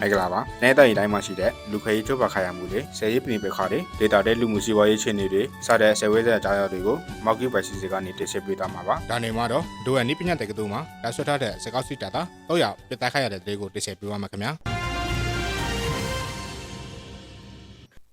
မင်္ဂလာပါနေတိုင်းတိုင်းမှာရှိတဲ့လူခရီးချုပ်ပါခါရမှုတွေဆယ်ရေးပြင်ပခါတွေဒေတာတဲ့လူမှုစီးပွားရေးချင်းတွေစတဲ့ဆယ်ဝဲဆက်အကြောင်းအရာတွေကိုမော်ကီပိုင်စီစီကနေတင်ဆက်ပေးသွားမှာပါဒါနေမှာတော့ဒိုရဲ့နိပညာတက္ကသိုလ်မှာလက်ဆွဲထားတဲ့စကောက်စီတာတာတော့ရပြတ်တက်ခါရတဲ့တဲ့ကိုတင်ဆက်ပေးပါမှာခင်ဗျာ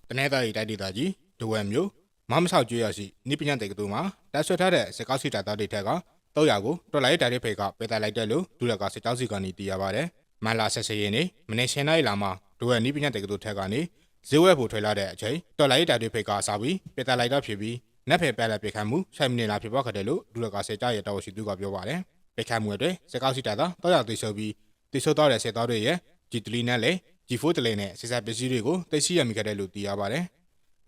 တနေတိုင်းတိုင်းဒေတာကြီးဒိုဝဲမျိုးမမဆောက်ကျွေးရရှိနိပညာတက္ကသိုလ်မှာလက်ဆွဲထားတဲ့စကောက်စီတာတာတွေထက်ကတော့ရကိုတော်လိုက်တာတဲ့ဖေကပယ်တက်လိုက်တဲ့လို့ဒူလကစစ်တောက်စီကနေတည်ရပါတယ် မန်လာဆက်စရင်းနေမနေ့ရှင်နိုင်လာမှာဒိုရဲ့နိပညာတက္ကသိုလ်ထက်ကနေဇေဝဲဖို့ထွေလာတဲ့အချိန်တော်လိုက်တာတွေဖေကစားပြီးပယ်တက်လိုက်တော့ဖြစ်ပြီးနက်ဖေပက်လက်ပြခတ်မှု6မိနစ်လာဖြစ်ပေါ်ခဲ့တယ်လို့ဒူလကစစ်ကြရဲ့တော်ရှိသူကပြောပါတယ်ပြခတ်မှုတွေစကောက်စီတာတာတော့ရသိဆိုပြီးသိဆိုတော့တဲ့စစ်သားတွေရဲ့ G3 နဲ့လေ G4 တလဲနဲ့စစ်စားပစ္စည်းတွေကိုသိရှိရမိခဲ့တယ်လို့သိရပါတယ်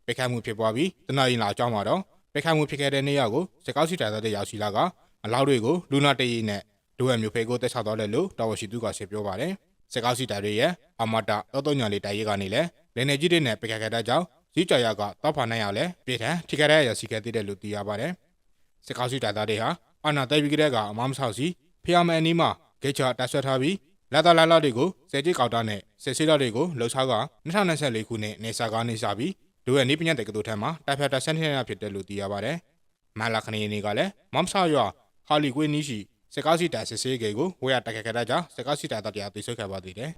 ပြခတ်မှုဖြစ်ပွားပြီးတနအီလာအကြောင်းမှာတော့ပြခတ်မှုဖြစ်ခဲ့တဲ့နေ့ရက်ကိုစကောက်စီတာတဲ့ရောက်ရှိလာကအလောက်တွေကိုလူနာတရီနဲ့ ဒိုရဲ့မျိုးဖေကိုတက်ချတော့တယ်လို့တော်ရှိသူကဆက်ပြောပါတယ်စကောက်စီတာတွေရဲ့အမတာတောတော့ညာလေးတိုင်ရဲကနေလဲလန်နေကြီးတွေနဲ့ပြခတ်ခဲ့တဲ့ကြောင့်ဇီးကြရကတောက်ဖာနိုင်ရလဲပြည်ထန်ထိခဲ့တဲ့ရစီခဲ့တဲ့လို့သိရပါတယ်စကောက်စီတာသားတွေဟာအာနာတိုက်ပြီးကြတဲ့ကအမမဆောက်စီဖျားမဲအနီးမှာဂိတ်ချတက်ဆွဲထားပြီးလာတာလာလာတွေကိုစေကြီးကောက်တာနဲ့စေစီတော်တွေကိုလှုပ်ရှားက2024ခုနှစ်နေစာကားနေစာပြီးဒိုရဲ့နေပညာတက္ကသိုလ်ထက်မှာတိုက်ဖက်တာဆန်ထရဖြစ်တယ်လို့သိရပါတယ်မန်လာခနေနေကလည်းမမ်ဆာရွာဟာလီကွေးနီးရှိ စစ်ကောက်စီတာစစ်ဆေးကေကိုဝေရတကယ်ကြတာကြောင့်စစ်ကောက်စီတာတတရားသိဆွဲခဲ့ပါသေးတယ်